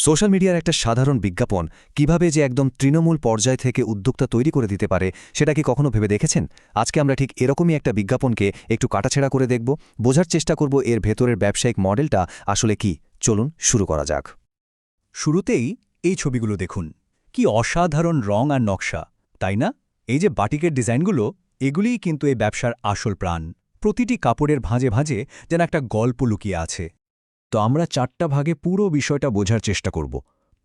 Social মিডিয়ার একটা সাধারণ বিজ্ঞাপন কীভাবে যে একদম তৃণমূল পর্যায় থেকে উদ্যোক্তা তৈরি করে দিতে পারে, সেটা কি কখনো ভেবে দেখেছেন? আজকে আমরা ঠিক এরকমই একটা বিজ্ঞাপনকে একটু কাটাছেড়া করে দেখব। বোঝার চেষ্টা করব এর ভেতরের ব্যবসায়িক মডেলটা আসলে কি। চলুন শুরু করা যাক। শুরুতেই এই ছবিগুলো দেখুন। কি অসাধারণ রং আর নকশা, তাই না? এই যে বাটিকের ডিজাইনগুলো, এগুলিই কিন্তু এই ব্যবসার আসল প্রাণ। প্রতিটি কাপড়ের ভাঁজে ভাঁজে যেন একটা গল্প লুকিয়ে আছে। তো আমরা চারটা ভাগে পুরো বিষয়টা বোঝার চেষ্টা করব।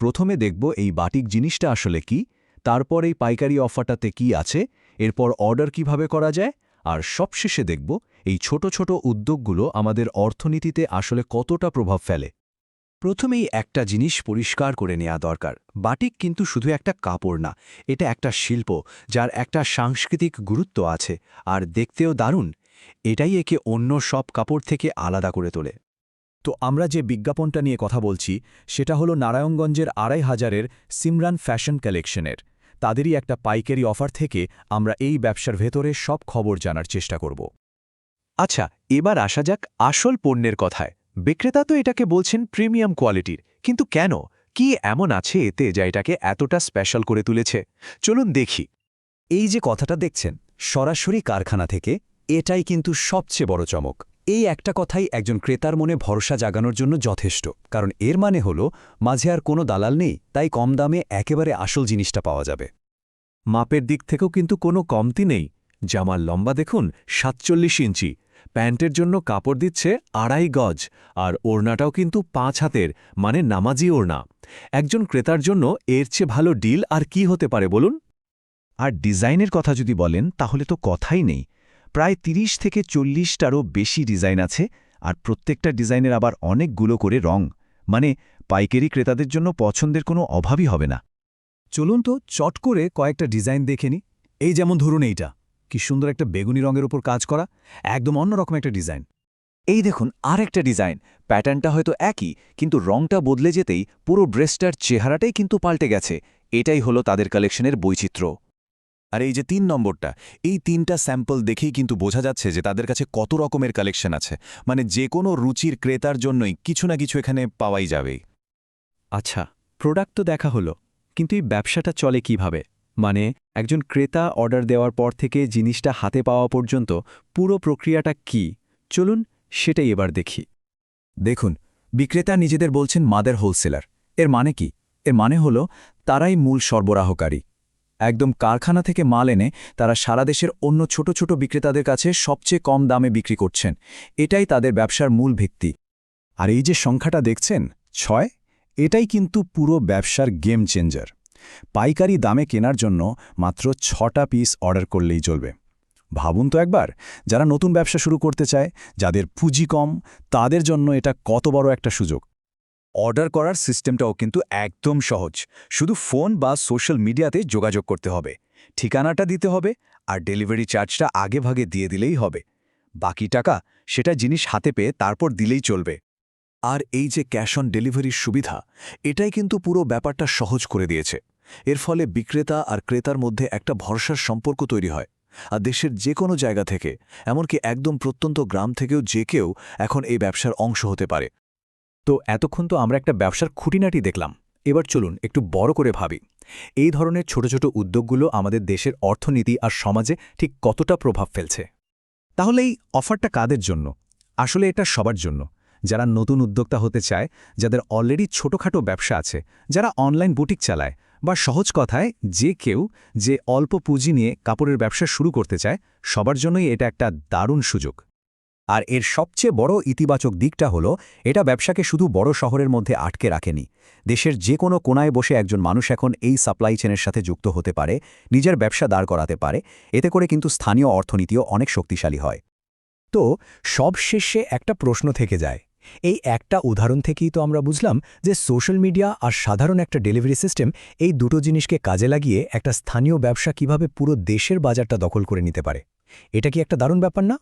প্রথমে দেখব এই বাটিক জিনিসটা আসলে কি, তারপর এই পাইকারি অফারটাতে কি আছে, এরপর অর্ডার কীভাবে করা যায়, আর সবশেষে দেখব এই ছোট ছোট উদ্যোগগুলো আমাদের অর্থনীতিতে আসলে কতটা প্রভাব ফেলে। প্রথমেই একটা জিনিস পরিষ্কার করে নেওয়া দরকার। বাটিক কিন্তু শুধু একটা কাপড় না, এটা একটা শিল্প যার একটা সাংস্কৃতিক গুরুত্ব আছে, আর দেখতেও দারুণ। এটাই একে অন্য সব কাপড় থেকে আলাদা করে তোলে। তো আমরা যে বিজ্ঞাপনটা নিয়ে কথা বলছি, সেটা হলো নারায়ণগঞ্জের আড়াই হাজারের সিমরান ফ্যাশন কালেকশনের। তাদেরই একটা পাইকারি অফার থেকে আমরা এই ব্যবসার ভেতরে সব খবর জানার চেষ্টা করব। আচ্ছা এবার আসা যাক আসল পণ্যের কথায়। বিক্রেতা তো এটাকে বলছেন প্রিমিয়াম কোয়ালিটির, কিন্তু কেন? কি এমন আছে এতে যা এটাকে এতটা স্পেশাল করে তুলেছে? চলুন দেখি। এই যে কথাটা দেখছেন, সরাসরি কারখানা থেকে এটাই কিন্তু সবচেয়ে বড় চমক। এই একটা কথাই একজন ক্রেতার মনে ভরসা জাগানোর জন্য যথেষ্ট, কারণ এর মানে হল, মাঝে আর কোনো দালাল নেই, তাই কম দামে একেবারে আসল জিনিসটা পাওয়া যাবে। মাপের দিক থেকেও কিন্তু কোনো কমতি নেই। জামার লম্বা দেখুন, সাতচল্লিশ ইঞ্চি। প্যান্টের জন্য কাপড় দিচ্ছে আড়াই গজ, আর ওড়নাটাও কিন্তু পাঁচ হাতের মানে নামাজি ওড়না। একজন ক্রেতার জন্য এর চেয়ে ভালো ডিল আর কি হতে পারে বলুন? আর ডিজাইনের কথা যদি বলেন, তাহলে তো কথাই নেই। প্রায় ৩০ থেকে চল্লিশটারও বেশি ডিজাইন আছে, আর প্রত্যেকটা ডিজাইনের আবার অনেকগুলো করে রং। মানে পাইকারি ক্রেতাদের জন্য পছন্দের কোনো অভাবই হবে না। চলুন তো চট করে কয়েকটা ডিজাইন দেখে নি এই যেমন ধরুন এইটা। কি সুন্দর একটা বেগুনি রঙের ওপর কাজ করা, একদম অন্যরকম একটা ডিজাইন। এই দেখুন আর একটা ডিজাইন। প্যাটার্নটা হয়তো একই, কিন্তু রংটা বদলে যেতেই পুরো ড্রেসটার চেহারাটাই কিন্তু পাল্টে গেছে। এটাই হলো তাদের কালেকশনের বৈচিত্র্য। আর এই যে তিন নম্বরটা এই তিনটা স্যাম্পল দেখেই কিন্তু বোঝা যাচ্ছে যে তাদের কাছে কত রকমের কালেকশন আছে। মানে যে কোনো রুচির ক্রেতার জন্যই কিছু না কিছু এখানে পাওয়াই যাবেই আচ্ছা প্রোডাক্ট তো দেখা হলো কিন্তু এই ব্যবসাটা চলে কীভাবে? মানে একজন ক্রেতা অর্ডার দেওয়ার পর থেকে জিনিসটা হাতে পাওয়া পর্যন্ত পুরো প্রক্রিয়াটা কি? চলুন সেটাই এবার দেখি। দেখুন বিক্রেতা নিজেদের বলছেন মাদার হোলসেলার। এর মানে কি? এর মানে হল তারাই মূল সরবরাহকারী। একদম কারখানা থেকে মাল এনে তারা সারা দেশের অন্য ছোট ছোট বিক্রেতাদের কাছে সবচেয়ে কম দামে বিক্রি করছেন। এটাই তাদের ব্যবসার মূল ভিত্তি। আর এই যে সংখ্যাটা দেখছেন, ছয়, এটাই কিন্তু পুরো ব্যবসার গেম চেঞ্জার পাইকারি দামে কেনার জন্য মাত্র ছটা পিস অর্ডার করলেই চলবে। ভাবুন তো একবার, যারা নতুন ব্যবসা শুরু করতে চায়, যাদের পুঁজি কম, তাদের জন্য এটা কত বড় একটা সুযোগ। অর্ডার করার সিস্টেমটাও কিন্তু একদম সহজ। শুধু ফোন বা সোশ্যাল মিডিয়াতে যোগাযোগ করতে হবে। ঠিকানাটা দিতে হবে আর ডেলিভারি চার্জটা আগে ভাগে দিয়ে দিলেই হবে। বাকি টাকা সেটা জিনিস হাতে পেয়ে তারপর দিলেই চলবে। আর এই যে ক্যাশ অন ডেলিভারির সুবিধা, এটাই কিন্তু পুরো ব্যাপারটা সহজ করে দিয়েছে। এর ফলে বিক্রেতা আর ক্রেতার মধ্যে একটা ভরসার সম্পর্ক তৈরি হয়। আর দেশের যে কোনো জায়গা থেকে, এমনকি একদম প্রত্যন্ত গ্রাম থেকেও যে কেউ এখন এই ব্যবসার অংশ হতে পারে। তো এতক্ষণ তো আমরা একটা ব্যবসার খুঁটিনাটি দেখলাম। এবার চলুন একটু বড় করে ভাবি। এই ধরনের ছোট ছোট উদ্যোগগুলো আমাদের দেশের অর্থনীতি আর সমাজে ঠিক কতটা প্রভাব ফেলছে? তাহলে এই অফারটা কাদের জন্য? আসলে এটা সবার জন্য। যারা নতুন উদ্যোক্তা হতে চায়, যাদের অলরেডি ছোটখাটো ব্যবসা আছে, যারা অনলাইন বুটিক চালায়, বা সহজ কথায় যে কেউ যে অল্প পুঁজি নিয়ে কাপড়ের ব্যবসা শুরু করতে চায়, সবার জন্যই এটা একটা দারুণ সুযোগ। আর এর সবচেয়ে বড় ইতিবাচক দিকটা হলো, এটা ব্যবসাকে শুধু বড় শহরের মধ্যে আটকে রাখেনি। দেশের যে কোনো কোনায় বসে একজন মানুষ এখন এই সাপ্লাই চেনের সাথে যুক্ত হতে পারে, নিজের ব্যবসা দাঁড় করাতে পারে, এতে করে কিন্তু স্থানীয় অর্থনীতিও অনেক শক্তিশালী হয়। তো সব শেষে একটা প্রশ্ন থেকে যায়। এই একটা উদাহরণ থেকেই তো আমরা বুঝলাম যে সোশ্যাল মিডিয়া আর সাধারণ একটা ডেলিভারি সিস্টেম এই দুটো জিনিসকে কাজে লাগিয়ে একটা স্থানীয় ব্যবসা কীভাবে পুরো দেশের বাজারটা দখল করে নিতে পারে। এটা কি একটা দারুণ ব্যাপার না?